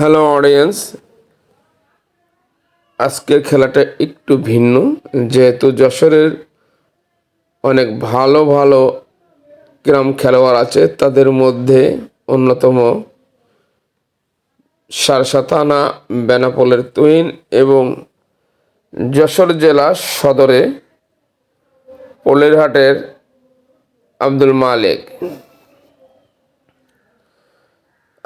Hello audience আজকের খেলাটা একটু ভিন্ন। যেহেতু যশোরের অনেক ভালো ভালো গ্রাম খেলোয়াড় আছে, তাদের মধ্যে অন্যতম সারসাতানা, বেনাপোলের তুইন এবং যশোর জেলা সদরে পোলেরহাটের আব্দুল মালিক।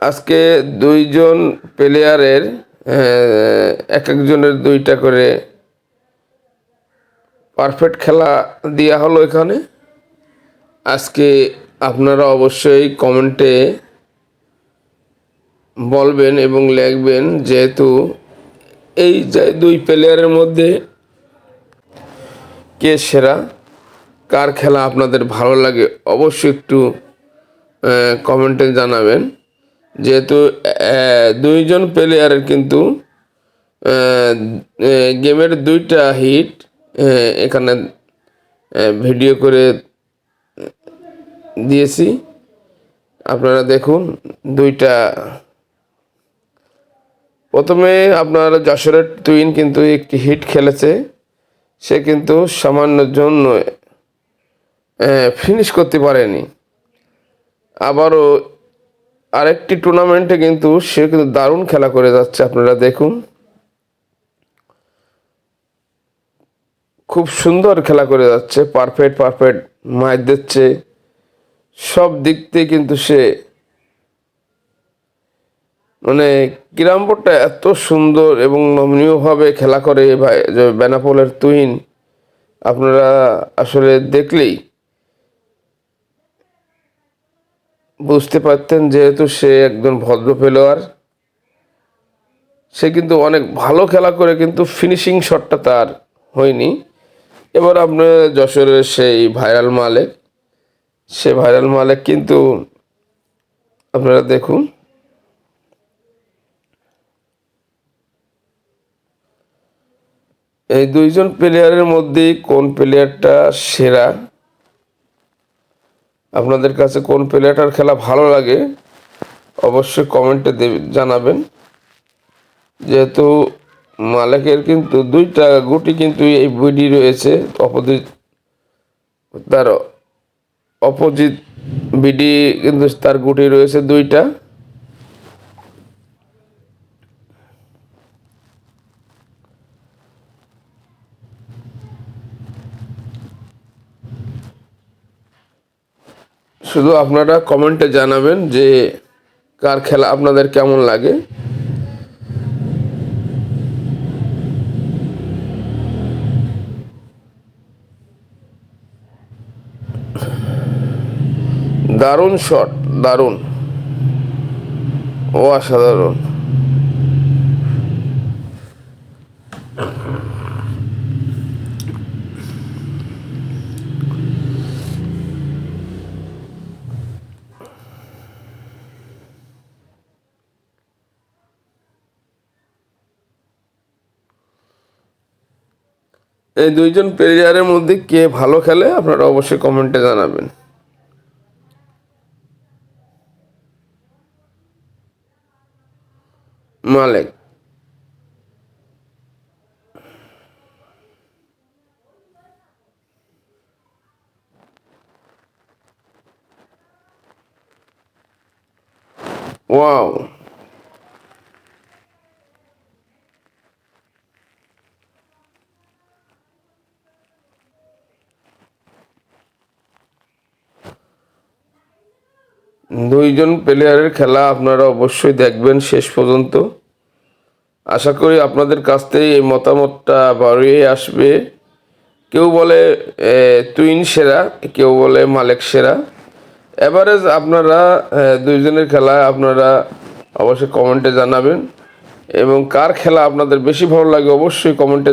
আজকে দুইজন প্লেয়ারের এক একজনের দুইটা করে পারফেক্ট খেলা দেওয়া হলো এখানে। আজকে আপনারা অবশ্যই কমেন্টে বলবেন এবং লিখবেন যেহেতু এই যে দুই প্লেয়ারের মধ্যে কে সেরা, কার খেলা আপনাদের ভালো লাগে অবশ্যই একটু কমেন্টে জানাবেন। যেহেতু দুইজন প্লেয়ারের কিন্তু গেমের দুইটা হিট এখানে ভিডিও করে দিয়েছি। আপনারা দেখুন, দুইটা। প্রথমে আপনার যশোরের টুইন কিন্তু একটি হিট খেলেছে। সে কিন্তু সামান্য জন্য ফিনিশ করতে পারেনি। আবারও আরেকটি টুর্নামেন্টে কিন্তু সে কিন্তু দারুণ খেলা করে যাচ্ছে, আপনারা দেখুন। খুব সুন্দর খেলা করে যাচ্ছে পারফেক্ট পারফেক্ট মাইর দিচ্ছে। সব দিক থেকে কিন্তু সে মানে ক্রীড়াম বোর্ডটা এত সুন্দর এবং নমনীয়ভাবে খেলা করে বেনাপোলের তুহিন আপনারা আসলে দেখলেই বুঝতে পারতেন যেহেতু সে একজন ভদ্র প্লেয়ার সে কিন্তু অনেক ভালো খেলা করে, কিন্তু ফিনিশিং শটটা তার হয়নি। এবার আপনার যশোরের সেই ভাইরাল মালেক, সে ভাইরাল মালেক কিন্তু আপনারা দেখুন। এই দুইজন প্লেয়ারের মধ্যে কোন প্লেয়ারটা সেরা? আপনাদের কাছে কোন প্লেয়ারটার খেলা ভালো লাগে, অবশ্যই কমেন্টে দেবে, জানাবেন। যেহেতু মালেকের কিন্তু দুইটা গুটি কিন্তু এই বিডি রয়েছে, অপোজিট তার অপোজিট বিডি কিন্তু তার গুটি রয়েছে দুইটা। শুধু আপনারা কমেন্টে জানাবেন যে কার খেলা আপনাদের কেমন লাগে। দারুণ শট, দারুণ। ও, অসাধারণ। এই দুইজন প্লেয়ারের মধ্যে কে ভালো খেলে আপনারা অবশ্যই কমেন্টে জানাবেন। মালেক। ওয়াও দুইজন প্লেয়ারের খেলা আপনারা অবশ্যই দেখবেন শেষ পর্যন্ত। আশা করি আপনাদের কাছ থেকে এই মতামতটা বাড়িয়ে আসবে। কেউ বলে এ, তুইন সেরা কেউ বলে মালেক সেরা। এভারেজ আপনারা দুইজনের খেলা আপনারা অবশ্যই কমেন্টে জানাবেন। এবং কার খেলা আপনাদের বেশি ভালো লাগে অবশ্যই কমেন্টে